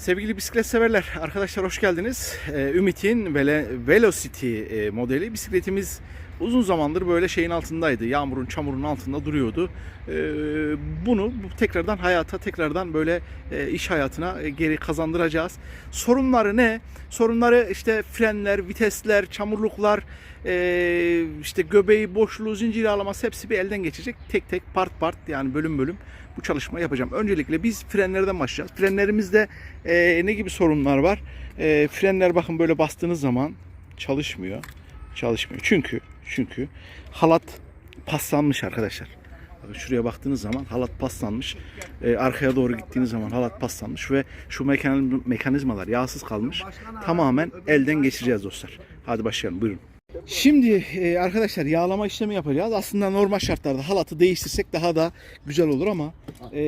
Sevgili bisiklet severler, arkadaşlar hoş geldiniz. Ee, Ümit'in Velocity e, modeli bisikletimiz uzun zamandır böyle şeyin altındaydı. Yağmurun, çamurun altında duruyordu. Ee, bunu bu tekrardan hayata, tekrardan böyle e, iş hayatına e, geri kazandıracağız. Sorunları ne? Sorunları işte frenler, vitesler, çamurluklar, e, işte göbeği, boşluğu, zincir ağlaması hepsi bir elden geçecek. Tek tek, part part yani bölüm bölüm bu çalışmayı yapacağım. Öncelikle biz frenlerden başlayacağız. Frenlerimizde ne gibi sorunlar var? Frenler bakın böyle bastığınız zaman çalışmıyor. Çalışmıyor. Çünkü çünkü halat paslanmış arkadaşlar. Bakın şuraya baktığınız zaman halat paslanmış. E, arkaya doğru gittiğiniz zaman halat paslanmış ve şu mekan, mekanizmalar yağsız kalmış. Tamamen elden geçireceğiz dostlar. Hadi başlayalım buyurun. Şimdi e, arkadaşlar yağlama işlemi yapacağız. Aslında normal şartlarda halatı değiştirsek daha da güzel olur ama e,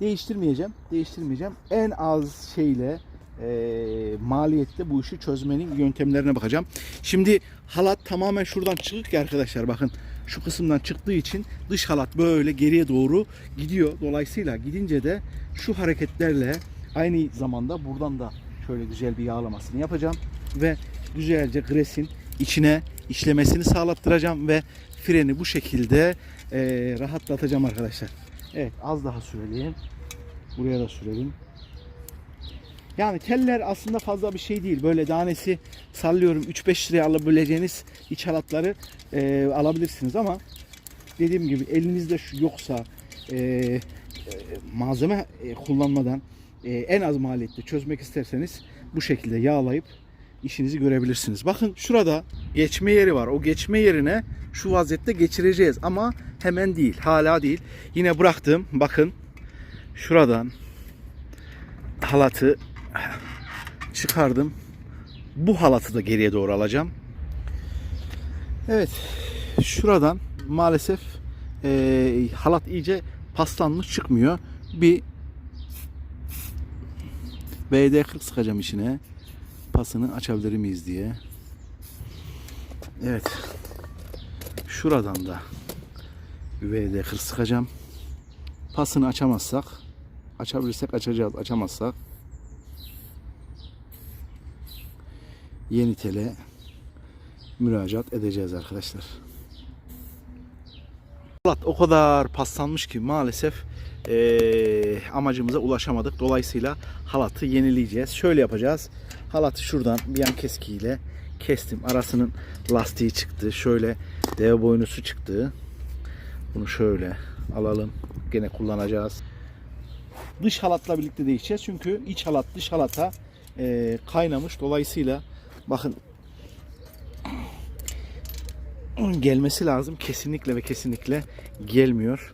değiştirmeyeceğim. Değiştirmeyeceğim. En az şeyle e, maliyette bu işi çözmenin yöntemlerine bakacağım. Şimdi halat tamamen şuradan çıkık ya arkadaşlar bakın şu kısımdan çıktığı için dış halat böyle geriye doğru gidiyor. Dolayısıyla gidince de şu hareketlerle aynı zamanda buradan da şöyle güzel bir yağlamasını yapacağım ve güzelce gresin içine işlemesini sağlattıracağım ve freni bu şekilde e, rahatlatacağım arkadaşlar. Evet az daha sürelim. Buraya da sürelim. Yani teller aslında fazla bir şey değil. Böyle tanesi sallıyorum 3-5 liraya alabileceğiniz iç halatları e, alabilirsiniz ama dediğim gibi elinizde şu yoksa e, e, malzeme e, kullanmadan e, en az maliyette çözmek isterseniz bu şekilde yağlayıp işinizi görebilirsiniz. Bakın şurada geçme yeri var. O geçme yerine şu vaziyette geçireceğiz ama hemen değil. Hala değil. Yine bıraktım. Bakın şuradan halatı çıkardım. Bu halatı da geriye doğru alacağım. Evet. Şuradan maalesef eee, halat iyice paslanmış çıkmıyor. Bir BD40 sıkacağım içine. Pasını açabilir miyiz diye. Evet. Şuradan da VD40 sıkacağım. Pasını açamazsak açabilirsek açacağız. Açamazsak yeni tele müracaat edeceğiz arkadaşlar. Halat o kadar paslanmış ki maalesef eee, amacımıza ulaşamadık. Dolayısıyla halatı yenileyeceğiz. Şöyle yapacağız. Halatı şuradan bir yan keskiyle kestim. Arasının lastiği çıktı. Şöyle deve boynusu çıktı. Bunu şöyle alalım. Gene kullanacağız. Dış halatla birlikte değişeceğiz. Çünkü iç halat dış halata eee, kaynamış. Dolayısıyla bakın gelmesi lazım. Kesinlikle ve kesinlikle gelmiyor.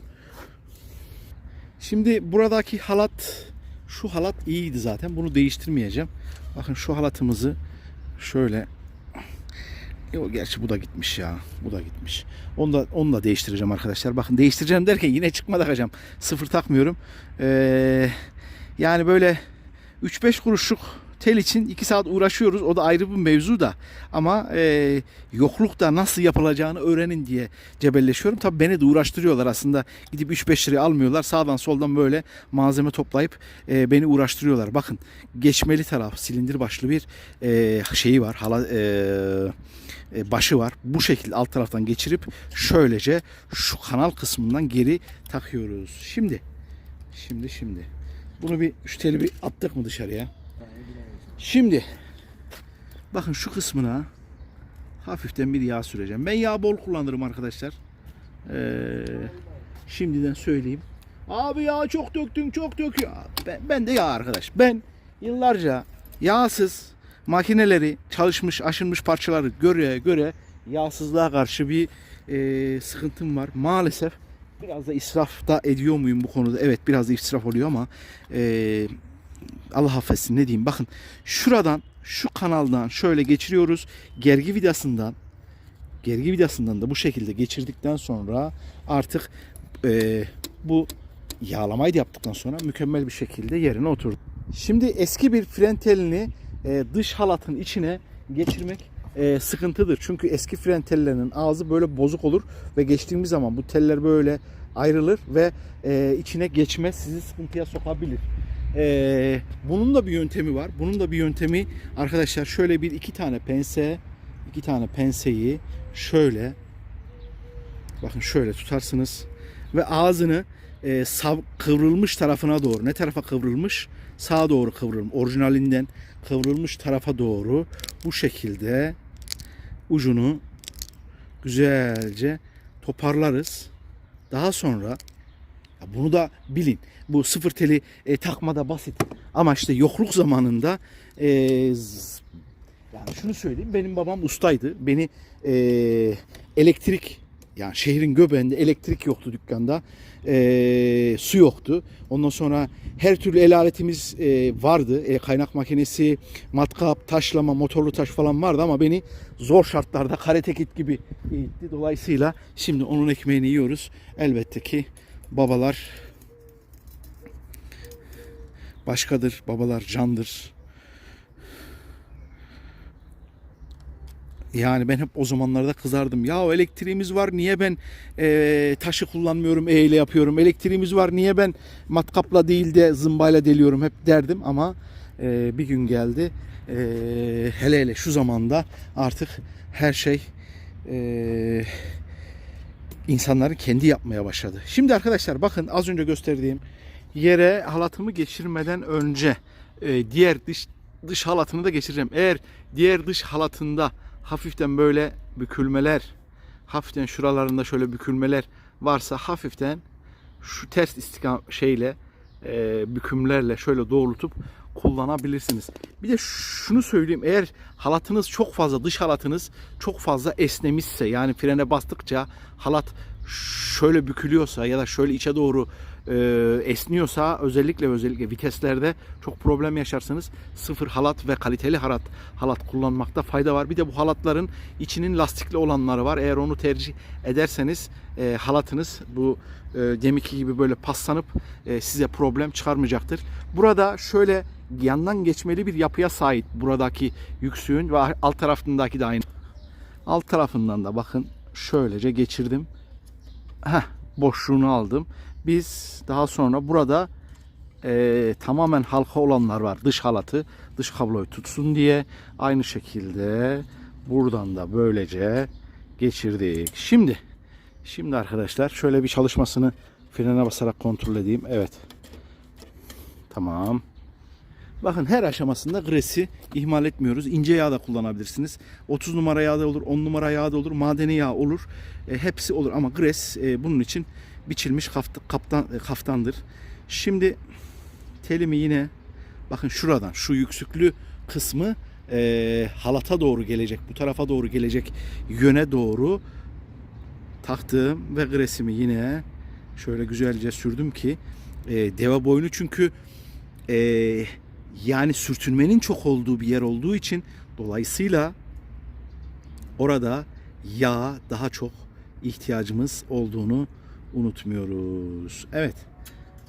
Şimdi buradaki halat şu halat iyiydi zaten. Bunu değiştirmeyeceğim. Bakın şu halatımızı şöyle Yo, gerçi bu da gitmiş ya. Bu da gitmiş. Onu da, onu da değiştireceğim arkadaşlar. Bakın değiştireceğim derken yine çıkma takacağım. Sıfır takmıyorum. Ee, yani böyle 3-5 kuruşluk tel için 2 saat uğraşıyoruz. O da ayrı bir mevzu da. Ama e, yoklukta nasıl yapılacağını öğrenin diye cebelleşiyorum. Tabii beni de uğraştırıyorlar aslında. Gidip 3-5 liraya almıyorlar. Sağdan soldan böyle malzeme toplayıp e, beni uğraştırıyorlar. Bakın geçmeli taraf silindir başlı bir e, şeyi var. Hala e, e, başı var. Bu şekilde alt taraftan geçirip şöylece şu kanal kısmından geri takıyoruz. Şimdi şimdi şimdi bunu bir şu teli bir attık mı dışarıya? Şimdi bakın şu kısmına hafiften bir yağ süreceğim. Ben yağ bol kullanırım arkadaşlar. Ee, şimdiden söyleyeyim. Abi yağ çok döktün çok döküyor. Ben, ben de yağ arkadaş. Ben yıllarca yağsız makineleri çalışmış aşınmış parçaları göre göre yağsızlığa karşı bir e, sıkıntım var. Maalesef biraz da israf da ediyor muyum bu konuda? Evet biraz da israf oluyor ama e, Allah affetsin ne diyeyim bakın şuradan şu kanaldan şöyle geçiriyoruz gergi vidasından gergi vidasından da bu şekilde geçirdikten sonra artık e, bu yağlamayı da yaptıktan sonra mükemmel bir şekilde yerine oturdu. Şimdi eski bir fren telini e, dış halatın içine geçirmek e, sıkıntıdır. Çünkü eski fren tellerinin ağzı böyle bozuk olur ve geçtiğimiz zaman bu teller böyle ayrılır ve e, içine geçme sizi sıkıntıya sokabilir. Ee, bunun da bir yöntemi var. Bunun da bir yöntemi arkadaşlar şöyle bir iki tane pense, iki tane penseyi şöyle bakın şöyle tutarsınız ve ağzını e, sav, kıvrılmış tarafına doğru. Ne tarafa kıvrılmış? Sağa doğru kıvrılmış. Orijinalinden kıvrılmış tarafa doğru bu şekilde ucunu güzelce toparlarız. Daha sonra bunu da bilin. Bu sıfır teli e, takmada basit. Ama işte yokluk zamanında e, yani şunu söyleyeyim. Benim babam ustaydı. Beni e, elektrik yani şehrin göbeğinde elektrik yoktu dükkanda. E, su yoktu. Ondan sonra her türlü el aletimiz e, vardı. E, kaynak makinesi, matkap, taşlama, motorlu taş falan vardı ama beni zor şartlarda karate kit gibi eğitti. Dolayısıyla şimdi onun ekmeğini yiyoruz. Elbette ki babalar başkadır. Babalar candır. Yani ben hep o zamanlarda kızardım. Ya elektriğimiz var niye ben eee, taşı kullanmıyorum E ile yapıyorum. Elektriğimiz var niye ben matkapla değil de zımbayla deliyorum hep derdim ama eee, bir gün geldi. Eee, hele hele şu zamanda artık her şey eee insanların kendi yapmaya başladı. Şimdi arkadaşlar bakın az önce gösterdiğim yere halatımı geçirmeden önce e, diğer dış dış halatını da geçireceğim. Eğer diğer dış halatında hafiften böyle bükülmeler, hafiften şuralarında şöyle bükülmeler varsa hafiften şu ters istikam şeyle e, bükümlerle şöyle doğrultup kullanabilirsiniz. Bir de şunu söyleyeyim eğer halatınız çok fazla dış halatınız çok fazla esnemişse yani frene bastıkça halat şöyle bükülüyorsa ya da şöyle içe doğru e, esniyorsa özellikle özellikle viteslerde çok problem yaşarsınız. Sıfır halat ve kaliteli halat halat kullanmakta fayda var. Bir de bu halatların içinin lastikli olanları var. Eğer onu tercih ederseniz e, halatınız bu e, deminki gibi böyle paslanıp e, size problem çıkarmayacaktır. Burada şöyle yandan geçmeli bir yapıya sahip buradaki yüksüğün ve alt tarafındaki de aynı. Alt tarafından da bakın şöylece geçirdim. Heh, boşluğunu aldım. Biz daha sonra burada e, tamamen halka olanlar var. Dış halatı, dış kabloyu tutsun diye. Aynı şekilde buradan da böylece geçirdik. Şimdi, şimdi arkadaşlar şöyle bir çalışmasını frene basarak kontrol edeyim. Evet. Tamam. Bakın her aşamasında gresi ihmal etmiyoruz. İnce yağ da kullanabilirsiniz. 30 numara yağ da olur, 10 numara yağ da olur, madeni yağ olur. E, hepsi olur ama gres e, bunun için biçilmiş kaft- kaptan, e, kaftandır. Şimdi telimi yine bakın şuradan şu yüksüklü kısmı e, halata doğru gelecek, bu tarafa doğru gelecek yöne doğru taktım ve gresimi yine şöyle güzelce sürdüm ki e, deve boynu çünkü e, yani sürtünmenin çok olduğu bir yer olduğu için dolayısıyla orada yağ daha çok ihtiyacımız olduğunu unutmuyoruz. Evet.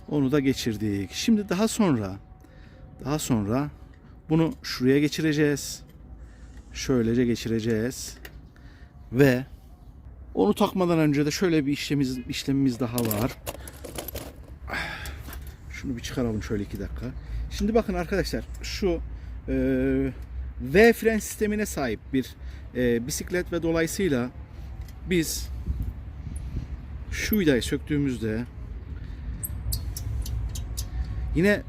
Onu da geçirdik. Şimdi daha sonra daha sonra bunu şuraya geçireceğiz. Şöylece geçireceğiz. Ve onu takmadan önce de şöyle bir işlemimiz, işlemimiz daha var. Şunu bir çıkaralım şöyle iki dakika. Şimdi bakın arkadaşlar şu e, V fren sistemine sahip bir e, bisiklet ve dolayısıyla biz şu vidayı söktüğümüzde yine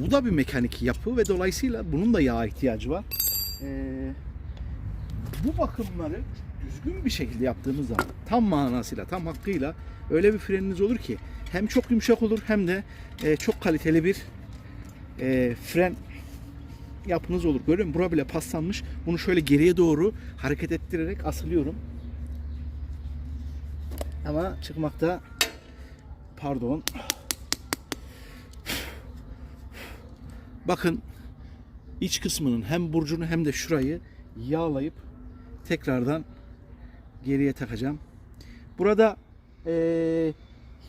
bu da bir mekanik yapı ve dolayısıyla bunun da yağ ihtiyacı var. E, bu bakımları düzgün bir şekilde yaptığımız zaman tam manasıyla tam hakkıyla öyle bir freniniz olur ki hem çok yumuşak olur hem de e, çok kaliteli bir e, fren yapınız olur. Görüyor musun? Bura bile paslanmış. Bunu şöyle geriye doğru hareket ettirerek asılıyorum. Ama çıkmakta pardon. Bakın iç kısmının hem burcunu hem de şurayı yağlayıp tekrardan geriye takacağım. Burada eee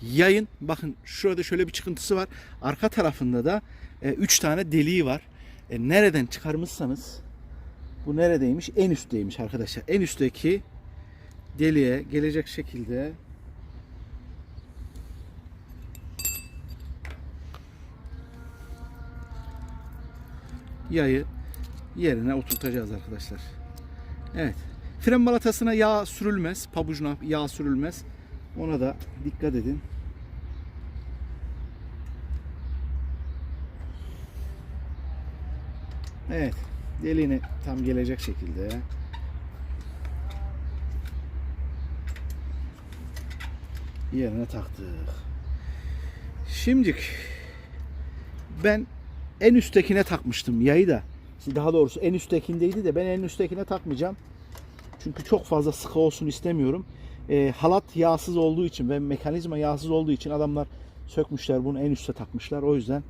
yayın bakın şurada şöyle bir çıkıntısı var. Arka tarafında da 3 tane deliği var. E, nereden çıkarmışsanız bu neredeymiş? En üstteymiş arkadaşlar. En üstteki deliğe gelecek şekilde yayı yerine oturtacağız arkadaşlar. Evet. Fren balatasına yağ sürülmez. Pabucuna yağ sürülmez. Ona da dikkat edin. Evet. Deliğine tam gelecek şekilde. Yerine taktık. Şimdilik ben en üsttekine takmıştım yayı da. Daha doğrusu en üsttekindeydi de ben en üsttekine takmayacağım. Çünkü çok fazla sıkı olsun istemiyorum. Ee, halat yağsız olduğu için ve mekanizma yağsız olduğu için adamlar sökmüşler bunu en üste takmışlar. O yüzden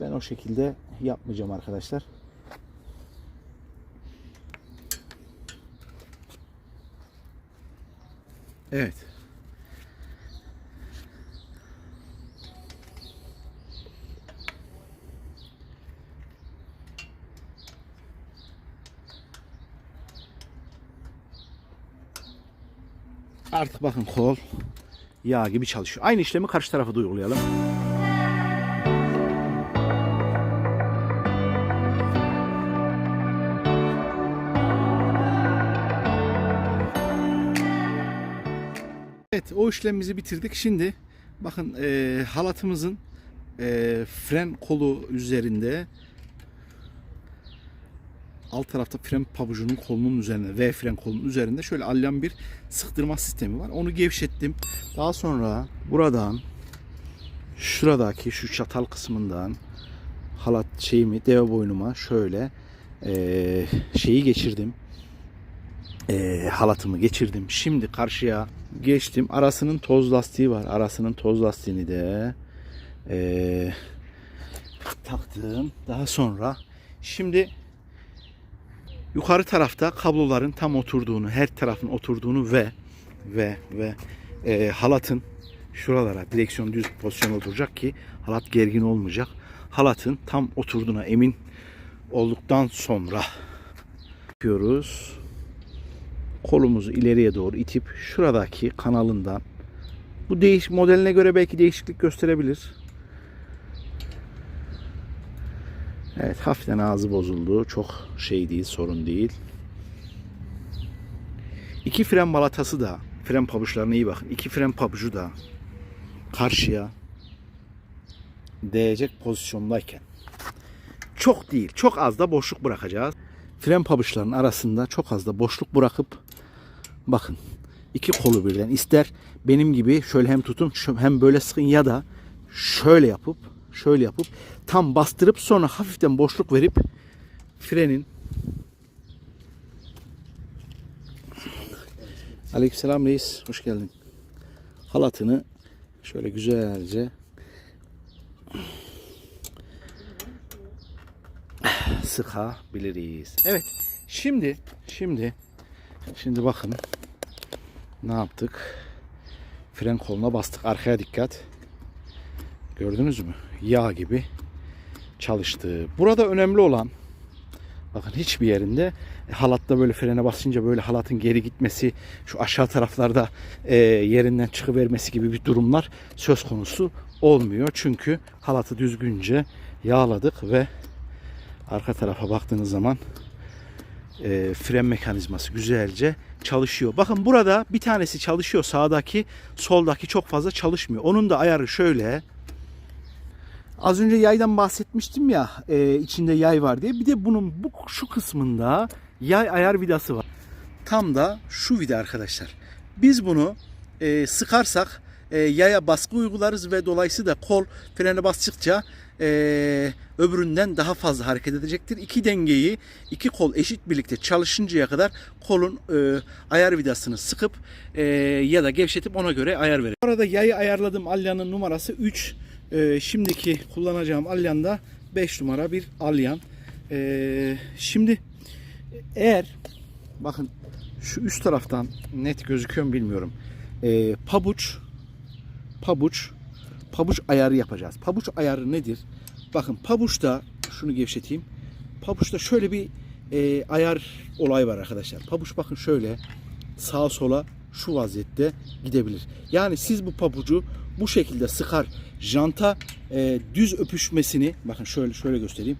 ben o şekilde yapmayacağım arkadaşlar. Evet. Artık bakın kol yağ gibi çalışıyor. Aynı işlemi karşı tarafa da uygulayalım. Evet o işlemimizi bitirdik. Şimdi bakın e, halatımızın e, fren kolu üzerinde alt tarafta fren pabucunun kolunun üzerinde V fren kolunun üzerinde şöyle alyan bir sıktırma sistemi var. Onu gevşettim. Daha sonra buradan şuradaki şu çatal kısmından halat şeyimi deve boynuma şöyle eee, şeyi geçirdim. Eee, halatımı geçirdim. Şimdi karşıya geçtim. Arasının toz lastiği var. Arasının toz lastiğini de eee, taktım. Daha sonra şimdi yukarı tarafta kabloların tam oturduğunu, her tarafın oturduğunu ve ve ve e, halatın şuralara direksiyon düz pozisyon oturacak ki halat gergin olmayacak. Halatın tam oturduğuna emin olduktan sonra yapıyoruz. Kolumuzu ileriye doğru itip şuradaki kanalından bu değiş modeline göre belki değişiklik gösterebilir. Evet hafiften ağzı bozuldu. Çok şey değil sorun değil. İki fren balatası da fren pabuçlarına iyi bakın. İki fren pabucu da karşıya değecek pozisyondayken çok değil çok az da boşluk bırakacağız. Fren pabuçlarının arasında çok az da boşluk bırakıp bakın iki kolu birden ister benim gibi şöyle hem tutun hem böyle sıkın ya da şöyle yapıp şöyle yapıp tam bastırıp sonra hafiften boşluk verip frenin Aleykümselam reis. Hoş geldin. Halatını şöyle güzelce sıkabiliriz. Evet. Şimdi şimdi şimdi bakın ne yaptık? Fren koluna bastık. Arkaya dikkat. Gördünüz mü? Yağ gibi çalıştı. Burada önemli olan bakın hiçbir yerinde e, halatta böyle frene basınca böyle halatın geri gitmesi, şu aşağı taraflarda e, yerinden çıkıvermesi gibi bir durumlar söz konusu olmuyor. Çünkü halatı düzgünce yağladık ve arka tarafa baktığınız zaman e, fren mekanizması güzelce çalışıyor. Bakın burada bir tanesi çalışıyor sağdaki, soldaki çok fazla çalışmıyor. Onun da ayarı şöyle. Az önce yaydan bahsetmiştim ya e, içinde yay var diye. Bir de bunun bu şu kısmında yay ayar vidası var. Tam da şu vida arkadaşlar. Biz bunu e, sıkarsak e, yaya baskı uygularız ve dolayısıyla kol frene bastıkça e, öbüründen daha fazla hareket edecektir. İki dengeyi iki kol eşit birlikte çalışıncaya kadar kolun e, ayar vidasını sıkıp e, ya da gevşetip ona göre ayar verir. Bu arada yayı ayarladığım alyanın numarası 3. E, şimdiki kullanacağım alyanda 5 numara bir alyan. E, şimdi eğer bakın şu üst taraftan net gözüküyor mu bilmiyorum. E, pabuç pabuç pabuç ayarı yapacağız. Pabuç ayarı nedir? Bakın pabuçta şunu gevşeteyim. Pabuçta şöyle bir e, ayar olay var arkadaşlar. Pabuç bakın şöyle sağa sola şu vaziyette gidebilir. Yani siz bu pabucu bu şekilde sıkar janta e, düz öpüşmesini bakın şöyle şöyle göstereyim.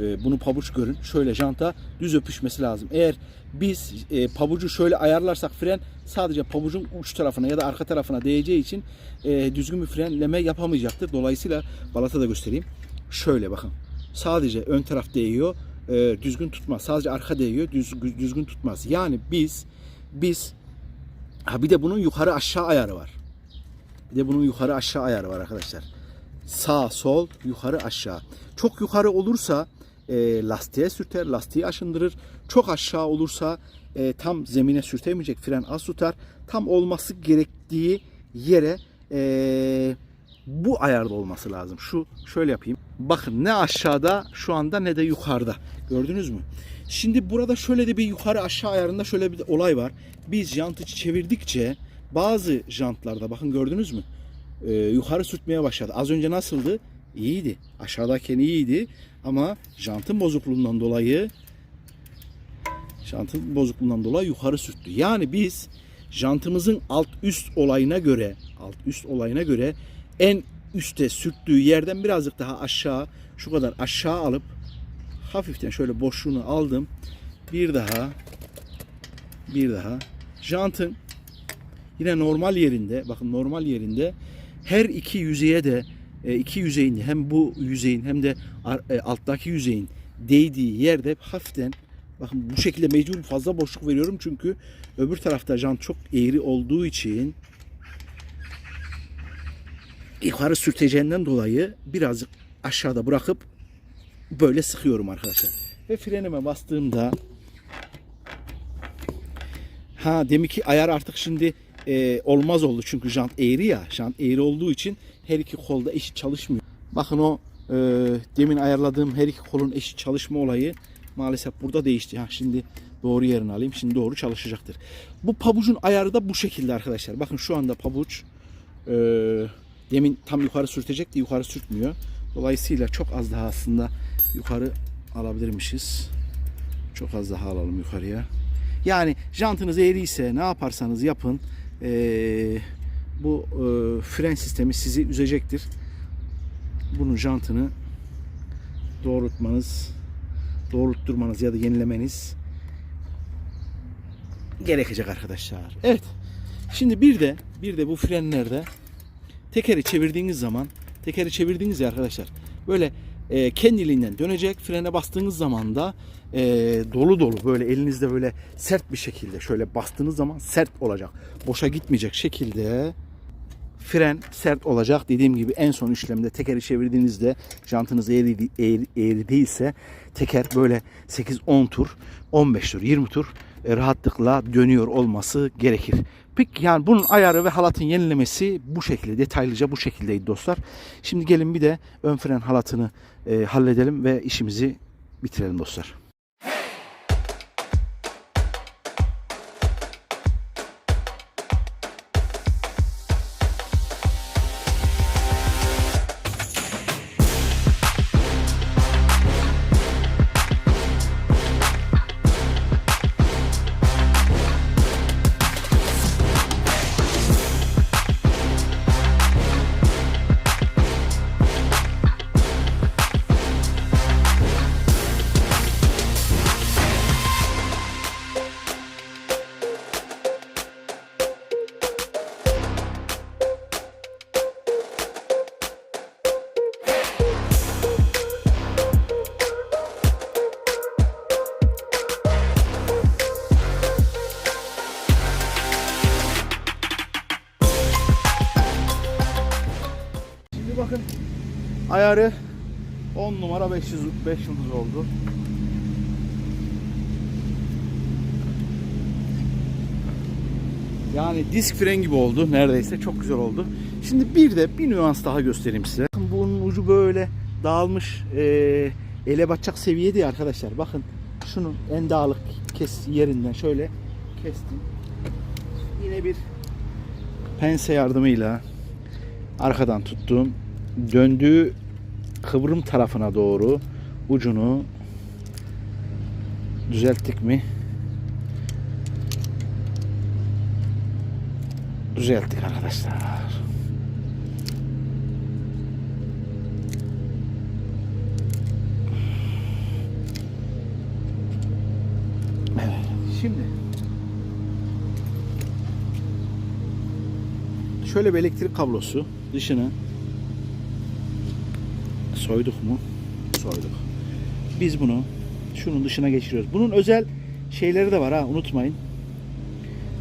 E, bunu pabuç görün. Şöyle janta düz öpüşmesi lazım. Eğer biz e, pabucu şöyle ayarlarsak fren sadece pabucun uç tarafına ya da arka tarafına değeceği için e, düzgün bir frenleme yapamayacaktır. Dolayısıyla balata da göstereyim. Şöyle bakın. Sadece ön taraf değiyor. e, düzgün tutmaz. Sadece arka değiyor. Düz, düzgün tutmaz. Yani biz biz ha bir de bunun yukarı aşağı ayarı var. Bir de bunun yukarı aşağı ayarı var arkadaşlar. Sağ, sol, yukarı, aşağı. Çok yukarı olursa e, lastiğe sürter, lastiği aşındırır. Çok aşağı olursa e, tam zemine sürtemeyecek, fren az tutar. Tam olması gerektiği yere e, bu ayarda olması lazım. Şu şöyle yapayım. Bakın ne aşağıda şu anda ne de yukarıda. Gördünüz mü? Şimdi burada şöyle de bir yukarı aşağı ayarında şöyle bir olay var. Biz jantı çevirdikçe bazı jantlarda bakın gördünüz mü? Ee, yukarı sürtmeye başladı. Az önce nasıldı? İyiydi. Aşağıdayken iyiydi ama jantın bozukluğundan dolayı jantın bozukluğundan dolayı yukarı sürttü. Yani biz jantımızın alt üst olayına göre alt üst olayına göre en üste sürttüğü yerden birazcık daha aşağı şu kadar aşağı alıp hafiften şöyle boşluğunu aldım. Bir daha bir daha jantın yine normal yerinde bakın normal yerinde her iki yüzeye de iki yüzeyin hem bu yüzeyin hem de e, alttaki yüzeyin değdiği yerde hafiften bakın bu şekilde mecbur fazla boşluk veriyorum çünkü öbür tarafta jant çok eğri olduğu için yukarı sürteceğinden dolayı birazcık aşağıda bırakıp böyle sıkıyorum arkadaşlar. Ve frenime bastığımda ha demek ki ayar artık şimdi e, olmaz oldu çünkü jant eğri ya. Jant eğri olduğu için her iki kolda eşit çalışmıyor. Bakın o e, demin ayarladığım her iki kolun eşit çalışma olayı maalesef burada değişti. Ha şimdi doğru yerini alayım. Şimdi doğru çalışacaktır. Bu pabucun ayarı da bu şekilde arkadaşlar. Bakın şu anda pabuç e, demin tam yukarı sürtecekti. Yukarı sürtmüyor. Dolayısıyla çok az daha aslında yukarı alabilirmişiz. Çok az daha alalım yukarıya. Yani jantınız eğri ise ne yaparsanız yapın eee, bu eee, fren sistemi sizi üzecektir. Bunun jantını doğrultmanız, doğrultturmanız ya da yenilemeniz gerekecek arkadaşlar. Evet. Şimdi bir de bir de bu frenlerde tekeri çevirdiğiniz zaman tekeri çevirdiğiniz ya arkadaşlar böyle e, kendiliğinden dönecek. Frene bastığınız zaman da e, dolu dolu böyle elinizde böyle sert bir şekilde şöyle bastığınız zaman sert olacak. Boşa gitmeyecek şekilde fren sert olacak. Dediğim gibi en son işlemde tekeri çevirdiğinizde jantınız eğri, eğri, eğri değilse teker böyle 8-10 tur, 15 tur, 20 tur e, rahatlıkla dönüyor olması gerekir. Peki yani bunun ayarı ve halatın yenilemesi bu şekilde detaylıca bu şekildeydi dostlar. Şimdi gelin bir de ön fren halatını e, halledelim ve işimizi bitirelim dostlar. Ayarı 10 numara 500 5 yıldız oldu. Yani disk fren gibi oldu neredeyse çok güzel oldu. Şimdi bir de bir nüans daha göstereyim size. Bakın bunun ucu böyle dağılmış e, ele batacak seviyede arkadaşlar. Bakın şunu en dağlık kes yerinden şöyle kestim. Yine bir pense yardımıyla arkadan tuttum. Döndüğü kıvrım tarafına doğru ucunu düzelttik mi? Düzelttik arkadaşlar. Evet. Şimdi şöyle bir elektrik kablosu dışını soyduk mu? Soyduk. Biz bunu şunun dışına geçiriyoruz. Bunun özel şeyleri de var ha unutmayın.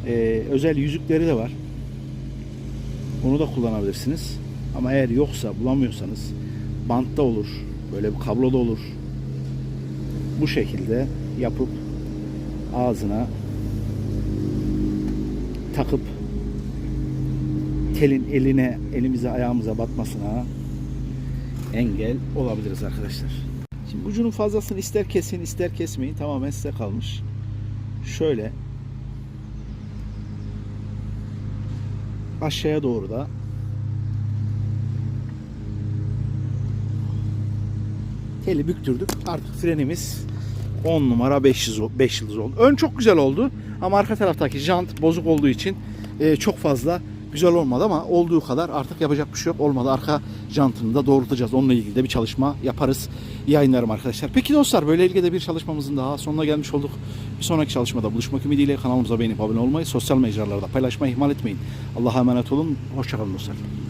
Ee, özel yüzükleri de var. Onu da kullanabilirsiniz. Ama eğer yoksa bulamıyorsanız bantta olur. Böyle bir kabloda olur. Bu şekilde yapıp ağzına takıp telin eline, elimize, ayağımıza batmasına engel olabiliriz arkadaşlar. Şimdi ucunun fazlasını ister kesin ister kesmeyin tamamen size kalmış. Şöyle aşağıya doğru da teli büktürdük. Artık frenimiz 10 numara 500 5 yıldız oldu. Ön çok güzel oldu ama arka taraftaki jant bozuk olduğu için e, çok fazla güzel olmadı ama olduğu kadar artık yapacak bir şey yok. Olmadı arka jantını da doğrultacağız. Onunla ilgili de bir çalışma yaparız. Yayınlarım arkadaşlar. Peki dostlar böyle ilgili de bir çalışmamızın daha sonuna gelmiş olduk. Bir sonraki çalışmada buluşmak ümidiyle kanalımıza beğenip abone olmayı, sosyal mecralarda paylaşmayı ihmal etmeyin. Allah'a emanet olun. Hoşçakalın dostlar.